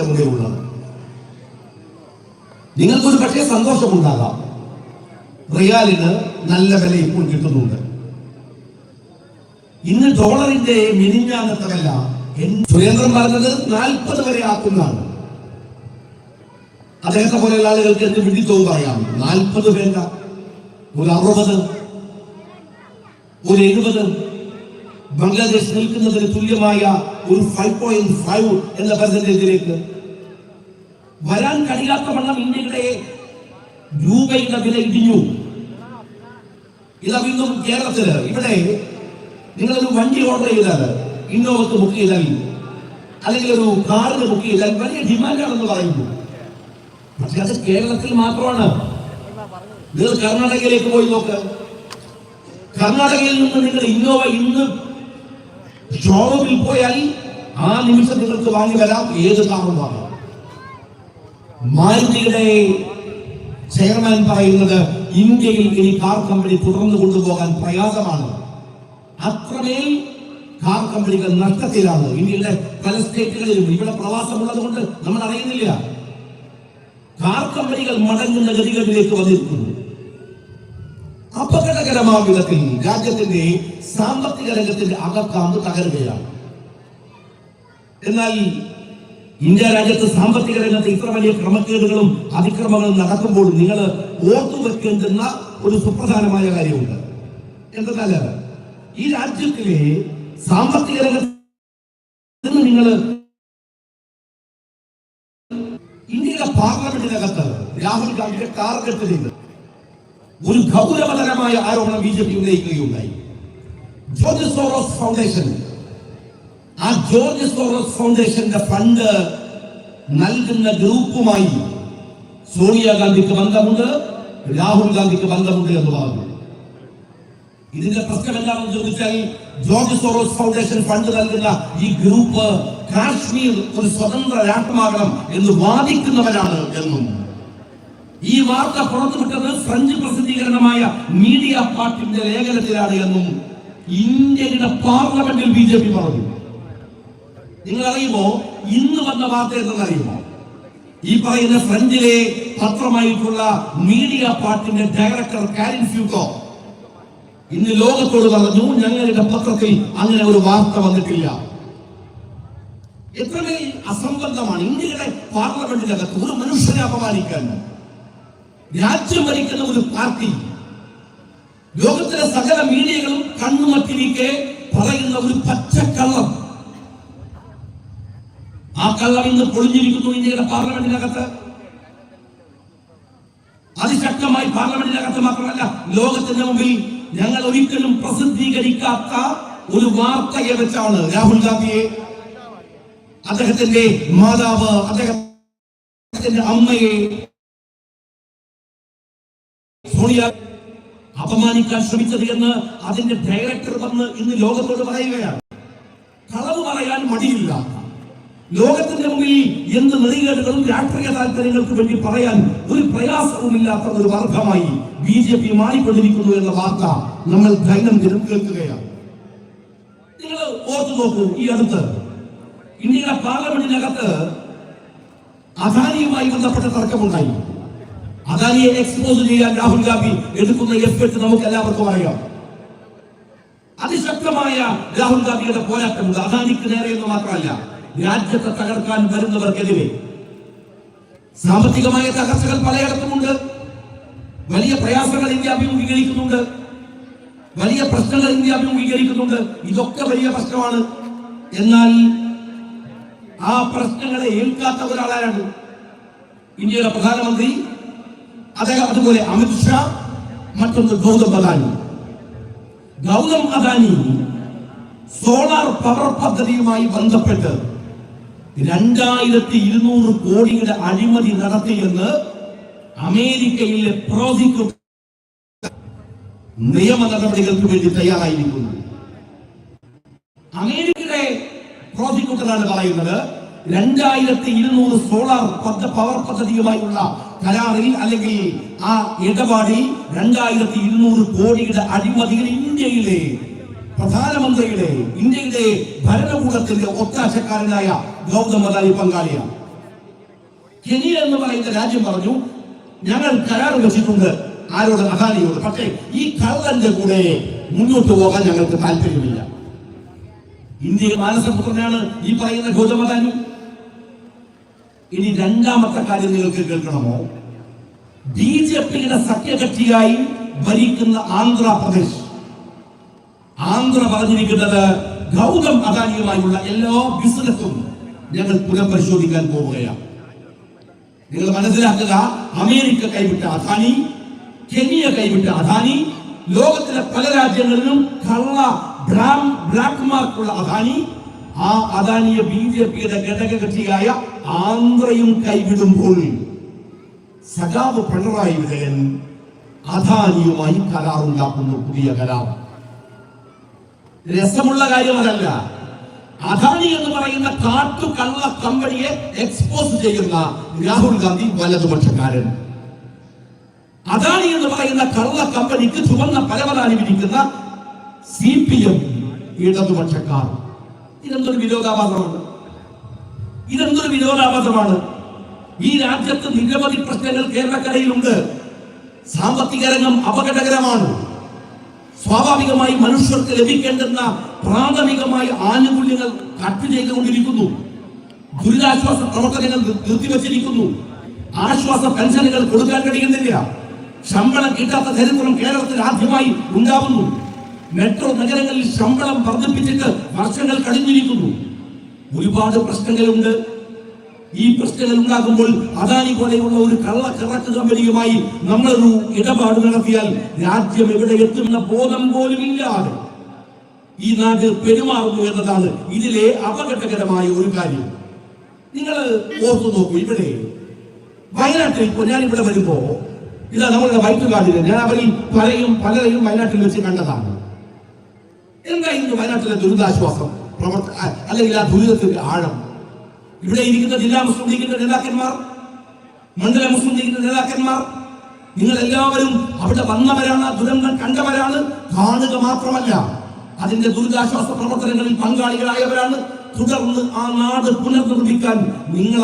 എന്റെ മുന്നിലുള്ളത് നിങ്ങൾക്കൊരു പക്ഷേ സന്തോഷമുണ്ടാകാം റിയാലിന് നല്ല വില ഇപ്പോൾ കിട്ടുന്നുണ്ട്. ഇന്ന് ഡോളറിന്റെ മിനിഞ്ഞാന്നത്തെ സുരേന്ദ്രൻ പറഞ്ഞത് നാൽപ്പത് വരെ ആക്കുന്നതാണ്. അദ്ദേഹത്തെ പോലെയുള്ള ആളുകൾക്ക് എന്ത് വിഡിത്തവും പറയാം. നാൽപ്പത് വേണ്ട ഒരു അറുപത് ഒരു എഴുപത് ബംഗ്ലാദേശ് നിൽക്കുന്നതിന് തുല്യമായ ഒരു ഫൈവ് പോയിന്റ് ഫൈവ് എന്ന പെർസെന്റേജിലേക്ക് വരാൻ കഴിയാത്ത വണ്ണം ഇന്ത്യയുടെ രൂപയുടെ വില ഇടിഞ്ഞു. ഇതാ വീണ്ടും കേരളത്തിൽ. ഇവിടെ നിങ്ങളൊരു വണ്ടി ഓർഡർ ചെയ്താൽ ഇന്നോവക്ക് ബുക്ക് ചെയ്താൽ അല്ലെങ്കിൽ ഒരു കാറിന് ബുക്ക് ചെയ്താൽ വലിയ ഡിമാൻഡാണെന്ന് പറയുന്നു. പക്ഷെ അത് കേരളത്തിൽ മാത്രമാണ്. നിങ്ങൾ കർണാടകയിലേക്ക് പോയി നോക്ക്. കർണാടകയിൽ നിന്ന് നിങ്ങൾ ഇന്നോവ ഇന്ന് ഷോറൂമിൽ പോയാൽ ആ നിമിഷം നിങ്ങൾക്ക് വാങ്ങി വരാം ഏത് കാറും വാങ്ങാം. മാരുതിയുടെ ചെയർമാൻ പറയുന്നത് ഇന്ത്യയിൽ ഈ കാർ കമ്പനി തുടർന്നു കൊണ്ടുപോകാൻ പ്രയാസമാണ്. അത്രമേൽ കാർ കമ്പനികൾ നഷ്ടത്തിലാണ്. ഇന്ത്യയുടെ പല സ്റ്റേറ്റുകളിലും ഇവിടെ പ്രവാസമുള്ളത് കൊണ്ട് നമ്മൾ അറിയുന്നില്ല കാർ കമ്പനികൾ മടങ്ങുന്ന ഗതികളിലേക്ക് വന്നിരിക്കുന്നു. അപകടകരമായ വിധത്തിൽ രാജ്യത്തിന്റെ സാമ്പത്തിക രംഗത്തിന്റെ അകക്കാമ്പ് തകരുകയാണ്. എന്നാൽ ഇന്ത്യ രാജ്യത്ത് സാമ്പത്തിക രംഗത്ത് ഇത്ര വലിയ ക്രമക്കേടുകളും അതിക്രമങ്ങളും നടക്കുമ്പോൾ നിങ്ങൾ ഓർത്തു വെക്കേണ്ടുന്ന ഒരു സുപ്രധാനമായ കാര്യമുണ്ട്. എന്തെന്നാൽ ഈ രാജ്യത്തിലെ സാമ്പത്തിക രംഗത്ത് നിങ്ങൾ ഇന്ത്യയുടെ പാർലമെന്റിനകത്ത് രാഹുൽ ഗാന്ധിയുടെ ടാർഗറ്റ് ചെയ്ത് ഒരു ഗൗരവതരമായ ആരോപണം B J P ഉന്നയിക്കുകയുണ്ടായി. George Soros foundation. ആ ജോർജ് സോറോസ് ഫൗണ്ടേഷന്റെ ഫണ്ട് നൽകുന്ന ഗ്രൂപ്പുമായി സോണിയാഗാന്ധിക്ക് ബന്ധമുണ്ട് രാഹുൽ ഗാന്ധിക്ക് ബന്ധമുണ്ട് എന്ന് പറഞ്ഞു. ഇതിന്റെ പ്രശ്നം എന്താണെന്ന് ചോദിച്ചാൽ ജോർജ് സോറോസ് ഫൗണ്ടേഷൻ ഫണ്ട് നൽകുന്ന ഈ ഗ്രൂപ്പ് കാശ്മീർ ഒരു സ്വതന്ത്ര രാഷ്ട്രമാകണം എന്ന് വാദിക്കുന്നവരാണ് എന്നും. ഈ വാർത്ത പുറത്തുവിട്ടത് ഫ്രഞ്ച് പ്രസിദ്ധീകരണമായ മീഡിയ പാർട്ടിന്റെ ലേഖനത്തിലാണ് എന്നും ഇന്ത്യയുടെ പാർലമെന്റിൽ ബി ജെ പി പറഞ്ഞു. നിങ്ങൾ അറിയുമോ ഇന്ന് വന്ന വാർത്ത എന്തെന്നറിയുമോ? ഈ പറയുന്ന ഫ്രഞ്ചിലെ പത്രമായിട്ടുള്ള മീഡിയ പാർട്ടിന്റെ ഡയറക്ടർ കാരിൻ ഫ്യൂട്ടോ ഇന്ന് ലോകത്തോട് പറഞ്ഞു ഞങ്ങളുടെ പത്രത്തിൽ അങ്ങനെ ഒരു വാർത്ത വന്നിട്ടില്ല. എത്രമേൽ അസംബന്ധമാണ് ഇന്ത്യയുടെ പാർലമെന്റിനകത്ത് ഒരു മനുഷ്യനെ അപമാനിക്കാൻ. രാജ്യം ഭരിക്കുന്ന ഒരു പാർട്ടി ലോകത്തിലെ സകല മീഡിയകളും കണ്ണുമത്തിരിക്കെ പറയുന്ന ഒരു പച്ചക്കള്ളം. ആ കള്ളം ഇന്ന് പൊളിഞ്ഞിരിക്കുന്നു ഇന്ത്യയുടെ പാർലമെന്റിനകത്ത്. അതിശക്തമായി പാർലമെന്റിനകത്ത് മാത്രമല്ല ലോകത്തിന്റെ മുമ്പിൽ ഞങ്ങൾ ഒരിക്കലും പ്രസിദ്ധീകരിക്കാത്ത ഒരു വാർത്തയെ വെച്ചാണ് രാഹുൽ ഗാന്ധിയെ അദ്ദേഹത്തിന്റെ മാതാവ് അദ്ദേഹത്തിന്റെ അമ്മയെ സോണിയ അപമാനിക്കാൻ ശ്രമിച്ചത് എന്ന് അതിന്റെ ഡയറക്ടർ വന്ന് ഇന്ന് ലോകത്തോട് പറയുകയാണ്. കളവ് പറയാൻ മടിയില്ല. ലോകത്തിന്റെ മുമ്പിൽ എന്ത് നെറികേടുകളും രാഷ്ട്രീയ താല്പര്യങ്ങൾക്ക് വേണ്ടി പറയാൻ ഒരു പ്രയാസവുമില്ലാത്ത ഒരു വർഗമായി ബി ജെ പി മാറിക്കൊണ്ടിരിക്കുന്നു എന്ന വാർത്ത നമ്മൾ ദൈനംദിനം കേൾക്കുകയാണ്. നിങ്ങൾ ഓർത്തു നോക്കൂ ഈ അടുത്ത്. ഇന്ത്യയുടെ പാർലമെന്റിനകത്ത് അദാനിയുമായി ബന്ധപ്പെട്ട തർക്കമുണ്ടായി. അദാനിയെ എക്സ്പോസ് ചെയ്യാൻ രാഹുൽ ഗാന്ധി എടുക്കുന്ന എഫേർട്ട് നമുക്ക് എല്ലാവർക്കും അറിയാം. അതിശക്തമായ രാഹുൽ ഗാന്ധിയുടെ പോരാട്ടമുണ്ട്. അദാനിക്ക് നേരെ എന്ന് മാത്രമല്ല രാജ്യത്തെ തകർക്കാൻ വരുന്നവർക്കെതിരെ. സാമ്പത്തികമായ തകർച്ചകൾ പലയിടത്തുമുണ്ട്. വലിയ പ്രയാസങ്ങൾ ഇന്ത്യ അഭിമുഖീകരിക്കുന്നുണ്ട്. വലിയ പ്രശ്നങ്ങൾ ഇന്ത്യ അഭിമുഖീകരിക്കുന്നുണ്ട്. ഇതൊക്കെ വലിയ പ്രശ്നമാണ്. എന്നാൽ ആ പ്രശ്നങ്ങളെ ഏൽക്കാത്ത ഒരാളാണ് ഇന്ത്യയുടെ പ്രധാനമന്ത്രി അദ്ദേഹം അതുപോലെ അമിത് ഷാ മറ്റൊന്ന് ഗൗതം അദാനി. ഗൗതം അദാനി സോളാർ പവർ പദ്ധതിയുമായി ബന്ധപ്പെട്ട് രണ്ടായിരത്തി ഇരുന്നൂറ് കോടിയുടെ അഴിമതി നടത്തിയെന്ന് അമേരിക്കയിലെ പ്രോസിക്യൂട്ടർ നിയമ നടപടികൾക്ക് വേണ്ടി തയ്യാറായിരിക്കുന്നു. അമേരിക്കയുടെ പ്രോസിക്യൂട്ടറാണ് പറയുന്നത് രണ്ടായിരത്തി ഇരുന്നൂറ് സോളാർ പവർ പദ്ധതിയുമായുള്ള കരാറിൽ അല്ലെങ്കിൽ ആ ഇടപാടിൽ രണ്ടായിരത്തി ഇരുന്നൂറ് കോടിയുടെ അഴിമതിയിൽ ഇന്ത്യയിലെ പ്രധാനമന്ത്രിയുടെ ഇന്ത്യയുടെ ഭരണകൂടത്തിന്റെ ഒത്താശക്കാരനായ ഗൗതം അദാനി പങ്കാളിയാണ്. കെനിയ എന്ന് പറയുന്ന രാജ്യം പറഞ്ഞു ഞങ്ങൾ കരാർ വെച്ചിട്ടുണ്ട് ആരോട് അദാനിയോട്. പക്ഷേ ഈ കള്ളന്റെ കൂടെ മുന്നോട്ട് പോകാൻ ഞങ്ങൾക്ക് താല്പര്യമില്ല. ഇന്ത്യയിൽ മാനസപുത്രനാണ് ഈ പറയുന്ന ഗൗതം അദാനി. ഇനി രണ്ടാമത്തെ കാര്യം നിങ്ങൾക്ക് കേൾക്കണമോ? ബി ജെ പിയുടെ സഖ്യകക്ഷിയായി ഭരിക്കുന്ന ആന്ധ്രാപ്രദേശ്. ആന്ധ്ര പറഞ്ഞിരിക്കുന്നത് ഗൗതം അദാനിയുമായുള്ള എല്ലാ ബിസിനസ്സും ഞങ്ങൾ പുനഃപരിശോധിക്കാൻ പോവുകയാണ്. നിങ്ങൾ മനസ്സിലാക്കുക അമേരിക്ക കൈവിട്ട അദാനി കെനിയ കൈവിട്ട അദാനി ലോകത്തിലെ പല രാജ്യങ്ങളിലും കള്ള ബ്ലാക്ക് മാർക്കുള്ള അദാനി ആ അദാനിയെ ബി ജെ പിയുടെ ഘടകകക്ഷിയായ ആന്ധ്രയും കൈവിടുമ്പോൾ സഖാവ് പിണറായി വിജയൻ അദാനിയുമായി കരാറുണ്ടാക്കുന്നു പുതിയ കരാർ. രസമുള്ള കാര്യം അതല്ല അദാനി എന്ന് പറയുന്ന കാട്ടു കള്ള കമ്പനിയെ എക്സ്പോസ് ചെയ്യുന്ന രാഹുൽ ഗാന്ധി വലതുപക്ഷക്കാരൻ. അദാനി എന്ന് പറയുന്ന കള്ള കമ്പനിക്ക് ചുവന്ന പരവതാനി വിരിക്കുന്ന സി പി എം ഇടതുപക്ഷക്കാർ. ഇതെന്തൊരു വിരോധാഭാസമാണ്? ഇതെന്തൊരു വിരോധാഭാസമാണ്? ഈ രാജ്യത്ത് നിരവധി പ്രശ്നങ്ങൾ കേരളക്കരയിലുണ്ട്. സാമ്പത്തിക രംഗം അപകടകരമാണ്. സ്വാഭാവികമായി മനുഷ്യർക്ക് ലഭിക്കേണ്ടുന്ന പ്രാഥമികമായി ആനുകൂല്യങ്ങൾ കട്ട് ചെയ്തുകൊണ്ടിരിക്കുന്നു. ദുരിതാശ്വാസ പ്രവർത്തനങ്ങൾ നിർത്തിവച്ചിരിക്കുന്നു. ആശ്വാസ പെൻഷനുകൾ കൊടുക്കാൻ കഴിയുന്നില്ല. ശമ്പളം കിട്ടാത്ത ചരിത്രം കേരളത്തിൽ ആദ്യമായി ഉണ്ടാവുന്നു. മെട്രോ നഗരങ്ങളിൽ ശമ്പളം വർദ്ധിപ്പിച്ചിട്ട് വർഷങ്ങൾ കഴിഞ്ഞിരിക്കുന്നു. ഒരുപാട് പ്രശ്നങ്ങളുണ്ട്. ഈ പ്രശ്നങ്ങൾ ഉണ്ടാകുമ്പോൾ അദാനി പോലെയുള്ള ഒരു കള്ള കറക്ക് കമ്പനിയുമായി നമ്മളൊരു ഇടപാട് നടത്തിയാൽ രാജ്യം എവിടെ എത്തുന്ന ബോധം പോലും ഇല്ലാതെ ഈ നാട് പെരുമാറുന്നു എന്നതാണ് ഇതിലെ അപകടകരമായ ഒരു കാര്യം. നിങ്ങൾ ഓർത്തു നോക്കൂ ഇവിടെ. വയനാട്ടിൽ ഇപ്പോൾ ഞാൻ ഇവിടെ വരുമ്പോ ഇതാ നമ്മളുടെ വയറ്റുകാടിൽ ഞാൻ അവരിൽ പലയും പലരെയും വയനാട്ടിൽ വെച്ച് കണ്ടതാണ്. എന്തായിരുന്നു വയനാട്ടിലെ ദുരിതാശ്വാസം? പ്രവർത്ത അല്ലെങ്കിൽ ആ ദുരിതത്തിന്റെ ആഴം? ഇവിടെ ഇരിക്കുന്ന ജില്ലാ മുസ്ലിം ലീഗിന്റെ നേതാക്കന്മാർ മണ്ഡല മുസ്ലിം ലീഗിന്റെ നേതാക്കന്മാർ നിങ്ങൾ എല്ലാവരും അവിടെ വന്നവരാണ് ദുരന്തം കണ്ടവരാണ് കാണുക മാത്രമല്ല അതിന്റെ ദുരിതാശ്വാസ പ്രവർത്തനങ്ങളിൽ പങ്കാളികളായവരാണ്. തുടർന്ന് ആ നാട് പുനർനിർമ്മിക്കാൻ നിങ്ങൾ